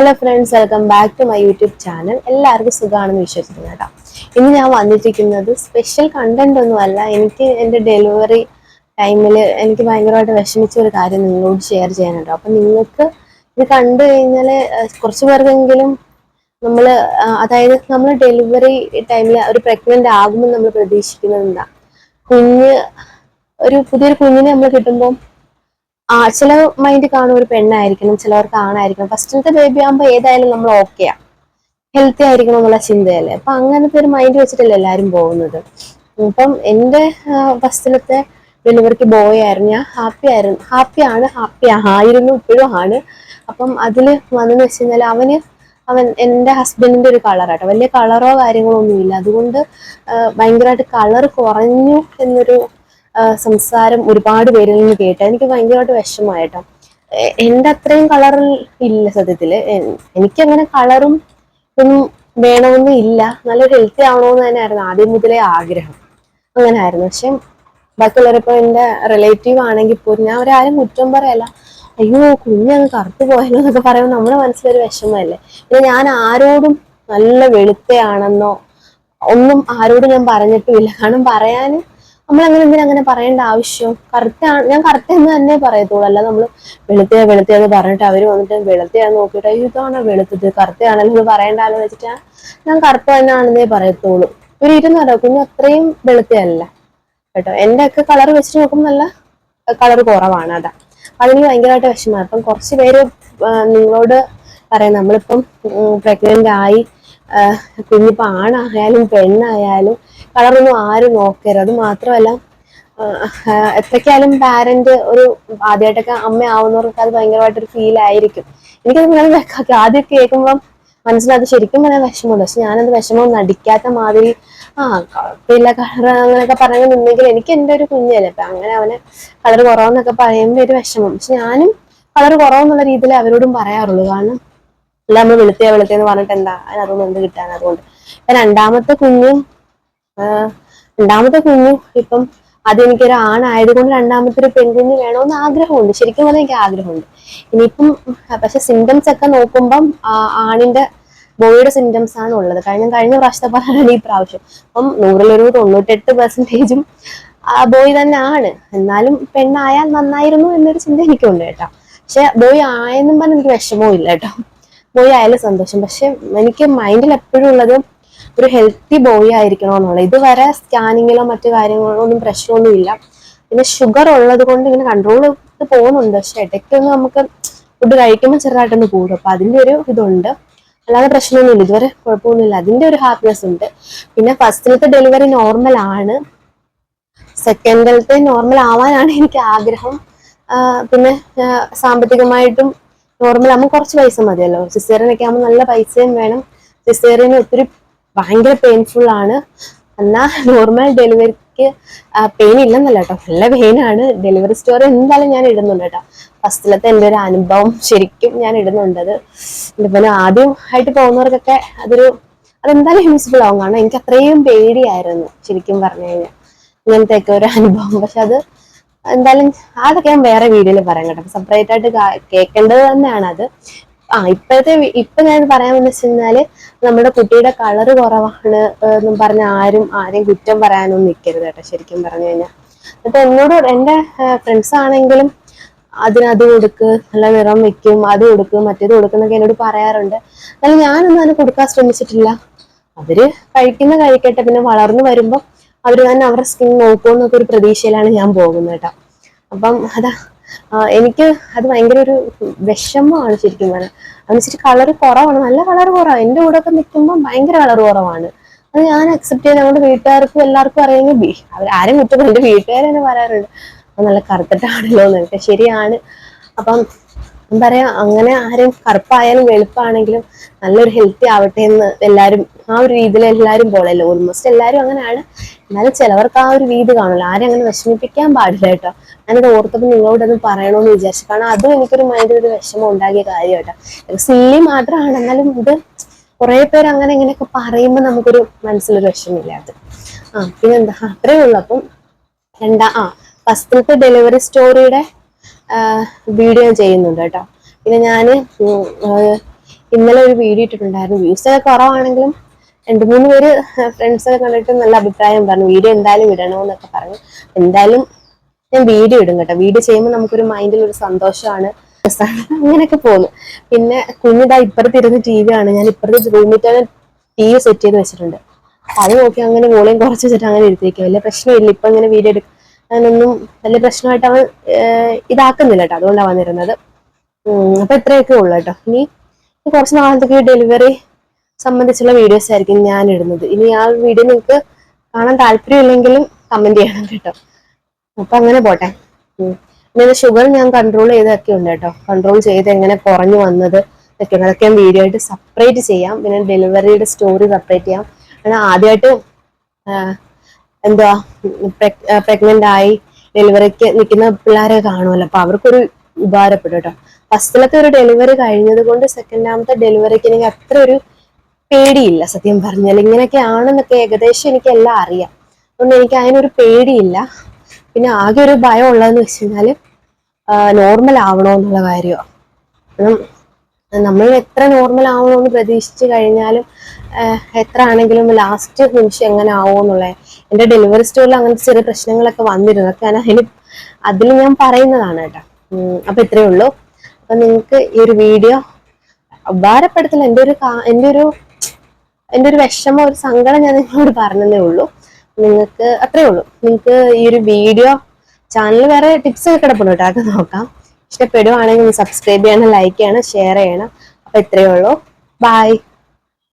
Hello friends welcome back to my YouTube channel എല്ലാവർക്കും സുഖമാണെന്ന് വിശ്വസിക്കുന്നു കേട്ടോ. ഇന്ന് ഞാൻ വന്നിട്ടിരിക്കുന്നത് സ്പെഷ്യൽ കണ്ടന്റ് ഒന്നുമല്ല എനിക്ക് എന്റെ ഡെലിവറി ടൈമിൽ എനിക്ക് ഭയങ്കരമായിട്ട് വിഷമിച്ച ഒരു കാര്യം നിങ്ങളോട് ഷെയർ ചെയ്യാനുണ്ടോ അപ്പം നിങ്ങൾക്ക് ഇത് കണ്ടു കഴിഞ്ഞാൽ കുറച്ച് പേർക്കെങ്കിലും നമ്മൾ അതായത് നമ്മൾ ഡെലിവറി ടൈമിൽ ഒരു പ്രഗ്നന്റ് ആകുമ്പോൾ നമ്മൾ പ്രതീക്ഷിക്കുന്നത് എന്താ? കുഞ്ഞ് ഒരു പുതിയൊരു കുഞ്ഞിനെ നമ്മൾ കിട്ടുമ്പോൾ ആ ചില മൈൻഡ് കാണും ഒരു പെണ്ണായിരിക്കണം ചിലവർക്ക് ആണായിരിക്കണം. ഫസ്റ്റിലത്തെ ബേബി ആകുമ്പോൾ ഏതായാലും നമ്മൾ ഓക്കെയാ ഹെൽത്തി ആയിരിക്കണം എന്നുള്ള ചിന്തയല്ലേ? അപ്പൊ അങ്ങനത്തെ ഒരു മൈൻഡ് വെച്ചിട്ടല്ലേ എല്ലാവരും പോകുന്നത്. ഇപ്പം എന്റെ ഫസ്റ്റിലത്തെ ഡെലിവറിക്ക് ബോയ് ആയിരുന്നു. ഞാൻ ഹാപ്പി ആയിരുന്നു. ഹാപ്പി ആണ് ഹാപ്പി ആയിരുന്നു ഇപ്പോഴും ആണ്. അപ്പം അതിൽ വന്നെന്ന് വെച്ച് കഴിഞ്ഞാൽ അവന് അവൻ എന്റെ ഹസ്ബൻഡിന്റെ ഒരു കളറാട്ടോ വലിയ കളറോ കാര്യങ്ങളോ ഒന്നുമില്ല. അതുകൊണ്ട് ഭയങ്കരമായിട്ട് കളർ കുറഞ്ഞു എന്നൊരു സംസാരം ഒരുപാട് പേരിൽ നിന്ന് കേട്ട. എനിക്ക് ഭയങ്കരമായിട്ട് വിഷമമായിട്ടോ എന്റെ അത്രയും കളറിൽ ഇല്ല സത്യത്തിൽ. എനിക്കങ്ങനെ കളറും ഒന്നും വേണമെന്നും ഇല്ല. നല്ല ഹെൽത്തി ആവണമെന്ന് തന്നെയായിരുന്നു ആദ്യം മുതലേ ആഗ്രഹം. അങ്ങനെ ആയിരുന്നു പക്ഷെ ബാക്കിയുള്ളവരിപ്പോ എന്റെ റിലേറ്റീവ് ആണെങ്കിൽ പോലും ഞാൻ അവരാരും കുറ്റം പറയല്ല. അയ്യോ കുഞ്ഞങ്ങ് കറുത്തു പോയല്ലോ എന്നൊക്കെ പറയുമ്പോൾ നമ്മുടെ മനസ്സിലൊരു വിഷമമല്ലേ? പിന്നെ ഞാൻ ആരോടും നല്ല വെളുത്തയാണെന്നോ ഒന്നും ആരോടും ഞാൻ പറഞ്ഞിട്ടുമില്ല. കാരണം പറയാൻ നമ്മളങ്ങനെ എന്തിനാ അങ്ങനെ പറയേണ്ട ആവശ്യം? ആണ് ഞാൻ കറക്റ്റ് എന്ന് തന്നെ പറയത്തുള്ളൂ. അല്ല നമ്മൾ വെളുത്തേ വെളുത്തയാന്ന് പറഞ്ഞിട്ട് അവർ വന്നിട്ട് വെളുത്തയാന്ന് നോക്കിയിട്ട് അയ്യോ ഇതാണ് വെളുത്തത്? കറുത്തയാണല്ലോ ഇത് പറയണ്ടാന്ന് വെച്ചിട്ട് ഞാൻ കറുത്ത തന്നെയാണെന്നേ പറയത്തുള്ളൂ. ഒരു ഇരുന്നല്ലോ കുഞ്ഞ് അത്രയും വെളുത്തയല്ല. കേട്ടോ? എന്റെ ഒക്കെ കളർ വെച്ച് നോക്കുമ്പോൾ നല്ല കളർ കുറവാണ് അതാ. അതെനിക്ക് ഭയങ്കരമായിട്ട് വിഷമമാണ്. അപ്പം കുറച്ച് പേര് നിങ്ങളോട് പറയാം നമ്മളിപ്പം പ്രഗ്നന്റ് ആയി ആ, കുഞ്ഞിപ്പോ ആണായാലും പെണ്ണായാലും കളറൊന്നും ആരും നോക്കരുത്. അത് മാത്രമല്ല എത്രയ്ക്കായാലും പാരന്റ് ഒരു ആദ്യമായിട്ടൊക്കെ അമ്മ ആവുന്നവർക്ക് അത് ഭയങ്കരമായിട്ടൊരു ഫീൽ ആയിരിക്കും. എനിക്കത് ഇങ്ങനെ ആദ്യം കേൾക്കുമ്പം മനസ്സിലത് ശരിക്കും പറയാൻ വിഷമമുണ്ട്. പക്ഷെ ഞാനത് വിഷമം നടിക്കാത്ത മാതിരി ആ കുഴപ്പമില്ല കളർ അങ്ങനെയൊക്കെ പറഞ്ഞു നിന്നെങ്കിൽ എനിക്ക് എന്റെ ഒരു കുഞ്ഞല്ലേ. അപ്പൊ അങ്ങനെ അവനെ കളർ കുറവെന്നൊക്കെ പറയുമ്പോൾ ഒരു വിഷമം. പക്ഷെ ഞാനും കളർ കുറവെന്നുള്ള രീതിയിൽ അവരോടും പറയാറുള്ളൂ. കാരണം അല്ല നമ്മൾ വെളുത്തിയാ വെളുത്തിയെന്ന് പറഞ്ഞിട്ട് എന്താ? അതിനതൊന്നും എന്ത് കിട്ടാൻ അതുകൊണ്ട്. രണ്ടാമത്തെ കുഞ്ഞും രണ്ടാമത്തെ കുഞ്ഞു ഇപ്പം അത് എനിക്കൊരു ആണായതുകൊണ്ട് രണ്ടാമത്തെ ഒരു പെൺകുഞ്ഞ് വേണമെന്ന് ആഗ്രഹമുണ്ട്. ശരിക്കും പറഞ്ഞാൽ എനിക്ക് ആഗ്രഹമുണ്ട്. ഇനിയിപ്പം പക്ഷെ സിംറ്റംസ് ഒക്കെ നോക്കുമ്പം ആണിന്റെ ബോയുടെ സിംറ്റംസ് ആണ് ഉള്ളത്. കഴിഞ്ഞ കഴിഞ്ഞ പ്രാവശ്യത്തെ പറഞ്ഞാണ് ഈ പ്രാവശ്യം. അപ്പം നൂറിലൊരു തൊണ്ണൂറ്റെട്ട് പെർസെന്റേജും ബോയ് തന്നെ ആണ്. എന്നാലും പെണ്ണായാൽ നന്നായിരുന്നു എന്നൊരു ചിന്ത എനിക്കുണ്ട് കേട്ടോ. പക്ഷെ ബോയ് ആയെന്നും പറഞ്ഞ് എനിക്ക് വിഷമവും ഇല്ല കേട്ടോ. ബോയ് ആയാലും സന്തോഷം. പക്ഷെ എനിക്ക് മൈൻഡിൽ എപ്പോഴും ഉള്ളത് ഒരു ഹെൽത്തി ബോയ് ആയിരിക്കണം എന്നുള്ളത് ഇതുവരെ സ്കാനിങ്ങിലോ മറ്റു കാര്യങ്ങളോ ഒന്നും പ്രശ്നമൊന്നും ഇല്ല. പിന്നെ ഷുഗർ ഉള്ളത് കൊണ്ട് ഇങ്ങനെ കൺട്രോൾ പോകുന്നുണ്ട്. പക്ഷെ ഇടയ്ക്കൊന്ന് നമുക്ക് ഫുഡ് കഴിക്കുമ്പോൾ ചെറുതായിട്ടൊന്ന് കൂടും. അപ്പൊ അതിന്റെ ഒരു ഇതുണ്ട്. അല്ലാതെ പ്രശ്നമൊന്നുമില്ല ഇതുവരെ കുഴപ്പമൊന്നുമില്ല അതിന്റെ ഒരു ഹാപ്പിനെസ് ഉണ്ട്. പിന്നെ ഫസ്റ്റിലത്തെ ഡെലിവറി നോർമൽ ആണ്. സെക്കൻഡിലത്തെ നോർമൽ ആവാനാണ് എനിക്ക് ആഗ്രഹം. പിന്നെ സാമ്പത്തികമായിട്ടും നോർമൽ ആകുമ്പോൾ കുറച്ച് പൈസ മതിയല്ലോ. സിസേറിയനൊക്കെ ആകുമ്പോൾ നല്ല പൈസയും വേണം. സിസേറിയന് ഒത്തിരി ഭയങ്കര പെയിൻഫുൾ ആണ്. എന്നാൽ നോർമൽ ഡെലിവറിക്ക് പെയിൻ ഇല്ലെന്നല്ല കേട്ടോ. നല്ല പെയിനാണ് ഡെലിവറി സ്റ്റോറി എന്തായാലും ഞാൻ ഇടുന്നുണ്ട് കേട്ടോ. ഫസ്റ്റിലത്തെ എന്റെ ഒരു അനുഭവം ശരിക്കും ഞാൻ ഇടുന്നുണ്ട് അത്. പിന്നെ ആദ്യം പോകുന്നവർക്കൊക്കെ അതൊരു അതെന്തായാലും യൂസ്ഫുൾ ആവും. കാരണം എനിക്ക് അത്രയും പേടിയായിരുന്നു ശരിക്കും പറഞ്ഞു കഴിഞ്ഞാൽ. ഇങ്ങനത്തെ ഒക്കെ ഒരു അനുഭവം. പക്ഷെ അത് എന്തായാലും അതൊക്കെ ഞാൻ വേറെ വീഡിയോയിൽ പറയാം കേട്ടോ. സെപ്പറേറ്റ് ആയിട്ട് കേൾക്കേണ്ടത് തന്നെയാണ് അത്. ആ ഇപ്പോഴത്തെ ഇപ്പൊ ഞാൻ പറയാൻ വെച്ച് കഴിഞ്ഞാൽ നമ്മുടെ കുട്ടിയുടെ കളർ കുറവാണ് എന്നും പറഞ്ഞ ആരും ആരെയും കുറ്റം പറയാനൊന്നും നിൽക്കരുത് കേട്ടോ ശരിക്കും പറഞ്ഞു കഴിഞ്ഞാൽ അപ്പൊ എന്നോട് എന്റെ ഫ്രണ്ട്സ് ആണെങ്കിലും അതിനത് അത് കൊടുക്ക് നല്ല നിറം വെക്കും അത് കൊടുക്കും മറ്റേത് കൊടുക്കും എന്നൊക്കെ എന്നോട് പറയാറുണ്ട്. എന്നാലും ഞാനൊന്നും അതിന് കൊടുക്കാൻ ശ്രമിച്ചിട്ടില്ല. അവർ കഴിക്കുന്ന കഴിക്കട്ടെ പിന്നെ വളർന്നു വരുമ്പോൾ അവർ തന്നെ അവരുടെ സ്കിൻ നോക്കുമെന്നൊക്കെ ഒരു പ്രതീക്ഷയിലാണ് ഞാൻ പോകുന്നത് കേട്ടോ. അപ്പം അതാ എനിക്ക് അത് ഭയങ്കര ഒരു വിഷമമാണ് ശരിക്കും പറഞ്ഞാൽ വെച്ചിട്ട് കളർ കുറവാണ്. നല്ല കളർ കുറവാണ് എന്റെ കൂടെ ഒക്കെ നിൽക്കുമ്പോൾ ഭയങ്കര കളർ കുറവാണ്. അത് ഞാൻ അക്സെപ്റ്റ് ചെയ്ത് നമ്മുടെ വീട്ടുകാർക്കും എല്ലാവർക്കും ബി അവർ ആരും കുറ്റപ്പെടും എന്റെ വീട്ടുകാർ തന്നെ പറയാറുണ്ട്. "അത് നല്ല കറുത്തിട്ടാണല്ലോ എന്നൊക്കെ ശരിയാണ്. അപ്പം എന്താ പറയാ അങ്ങനെ ആരും കറുപ്പായാലും വെളുപ്പാണെങ്കിലും നല്ലൊരു ഹെൽത്തി ആവട്ടെ എന്ന് എല്ലാരും ആ ഒരു രീതിയിൽ എല്ലാവരും പോലല്ലോ ഓൾമോസ്റ്റ് എല്ലാവരും അങ്ങനെയാണ്. എന്നാലും ചിലവർക്ക് ആ ഒരു രീതി കാണുമല്ലോ. ആരും അങ്ങനെ വിഷമിപ്പിക്കാൻ പാടില്ല കേട്ടോ. ഞാനത് ഓർത്തപ്പോൾ നിങ്ങളോട് അത് പറയണമെന്ന് വിചാരിച്ചു. കാരണം അതും എനിക്കൊരു മൈൻഡിൽ ഒരു വിഷമം ഉണ്ടാക്കിയ കാര്യം കേട്ടോ. സില്ലി മാത്രമാണ്. എന്നാലും ഇത് കുറെ പേര് അങ്ങനെ ഇങ്ങനെയൊക്കെ പറയുമ്പോൾ നമുക്കൊരു മനസ്സിലൊരു വിഷമില്ല അത്. ആ പിന്നെന്താ? അത്രേ ഉള്ളൂ. അപ്പം രണ്ടാ ആ ഫസ്റ്റത്തെ ഡെലിവറി സ്റ്റോറിയുടെ വീഡിയോ ചെയ്യുന്നുണ്ട് കേട്ടോ. പിന്നെ ഞാൻ ഇന്നലെ ഒരു വീഡിയോ ഇട്ടിട്ടുണ്ടായിരുന്നു. വ്യൂസ് ഒക്കെ കുറവാണെങ്കിലും രണ്ട് മൂന്ന് പേര് ഫ്രണ്ട്സൊക്കെ കണ്ടിട്ട് നല്ല അഭിപ്രായം പറഞ്ഞു വീഡിയോ എന്തായാലും ഇടണമെന്നൊക്കെ പറഞ്ഞു. എന്തായാലും ഞാൻ വീഡിയോ ഇടും കേട്ടോ. വീഡിയോ ചെയ്യുമ്പോൾ നമുക്കൊരു മൈൻഡിൽ ഒരു സന്തോഷമാണ്. അങ്ങനെയൊക്കെ പോകുന്നു പിന്നെ കുഞ്ഞിതാ ഇപ്പുറത്ത് ഇരുന്ന് ടി വി ആണ് ഞാൻ ഇപ്പുറത്ത് റൂമിൽ തന്നെ ടി വി സെറ്റ് ചെയ്ത് വെച്ചിട്ടുണ്ട്. അത് നോക്കി അങ്ങനെ വോളിയം കുറച്ച് വെച്ചിട്ട് അങ്ങനെ ഇരുത്തിരിക്കും വലിയ പ്രശ്നമില്ല. ഇപ്പൊ ഇങ്ങനെ വീഡിയോ എടുക്കും അങ്ങനൊന്നും വലിയ പ്രശ്നമായിട്ട് അവൻ ഇതാക്കുന്നില്ല കേട്ടോ. അതുകൊണ്ടാണ് വന്നിരുന്നത്. അപ്പൊ ഇത്രയൊക്കെ ഉള്ളു കേട്ടോ. ഇനി കുറച്ച് നാളത്തേക്ക് ഡെലിവറി സംബന്ധിച്ചുള്ള വീഡിയോസ് ആയിരിക്കും ഞാൻ ഇടുന്നത്. ഇനി ആ വീഡിയോ നിങ്ങൾക്ക് കാണാൻ താല്പര്യമില്ലെങ്കിലും കമന്റ് ചെയ്യണം കേട്ടോ. അപ്പൊ അങ്ങനെ പോട്ടെ. പിന്നെ ഷുഗർ ഞാൻ കൺട്രോൾ ചെയ്തൊക്കെ ഉണ്ട് കേട്ടോ. കൺട്രോൾ ചെയ്ത് എങ്ങനെ കുറഞ്ഞു വന്നത് ഒക്കെ. അതൊക്കെ ഞാൻ വീഡിയോ ആയിട്ട് സെപ്പറേറ്റ് ചെയ്യാം. പിന്നെ ഡെലിവറിയുടെ സ്റ്റോറി സെപ്പറേറ്റ് ചെയ്യാം. ആദ്യമായിട്ട് എന്തുവാ പ്രഗ്നന്റ് ആയി ഡെലിവറിക്ക് നിൽക്കുന്ന പിള്ളേരെ കാണുമല്ലോ. അപ്പൊ അവർക്കൊരു ഉപകാരപ്പെടും കേട്ടോ. ഫസ്റ്റിലത്തെ ഒരു ഡെലിവറി കഴിഞ്ഞത് കൊണ്ട് സെക്കൻഡാമത്തെ ഡെലിവറിക്ക് എനിക്ക് അത്ര ഒരു പേടിയില്ല സത്യം പറഞ്ഞാൽ. ഇങ്ങനെയൊക്കെ ആണെന്നൊക്കെ ഏകദേശം എനിക്ക് എല്ലാം അറിയാം. അതുകൊണ്ട് എനിക്ക് അതിനൊരു പേടിയില്ല. പിന്നെ ആകെ ഒരു ഭയം ഉള്ളതെന്ന് വെച്ച് കഴിഞ്ഞാൽ നോർമൽ ആവണോ എന്നുള്ള കാര്യമാണ് നമ്മൾ എത്ര നോർമൽ ആവണമെന്ന് പ്രതീക്ഷിച്ച് കഴിഞ്ഞാലും എത്ര ആണെങ്കിലും ലാസ്റ്റ് നിമിഷം എങ്ങനെ ആവുമോ എന്നുള്ളത് എന്റെ ഡെലിവറി സ്റ്റോറിൽ അങ്ങനത്തെ ചെറിയ പ്രശ്നങ്ങളൊക്കെ വന്നിരുന്നു. അതൊക്കെ ഞാൻ അതിന് അതിൽ ഞാൻ പറയുന്നതാണ് കേട്ടോ. അപ്പൊ ഇത്രയേ ഉള്ളൂ. അപ്പൊ നിങ്ങൾക്ക് ഈ ഒരു വീഡിയോ ഉപകാരപ്പെടുത്തില്ല എന്റെ ഒരു എന്റെ ഒരു എന്റെ ഒരു വിഷമം ഒരു സങ്കടം ഞാൻ നിങ്ങളോട് പറഞ്ഞതേ ഉള്ളൂ. നിങ്ങൾക്ക് അത്രേ ഉള്ളൂ. നിങ്ങൾക്ക് ഈ ഒരു വീഡിയോ ചാനൽ വേറെ ടിപ്സ് ഒക്കെ കിടപ്പുണ്ട് കേട്ടോ. അതൊക്കെ നോക്കാം. ഇഷ്ടപ്പെടുവാണെങ്കിൽ സബ്സ്ക്രൈബ് ചെയ്യണം ലൈക്ക് ചെയ്യണം ഷെയർ ചെയ്യണം. അപ്പൊ ഇത്രയേ ഉള്ളൂ. ബൈ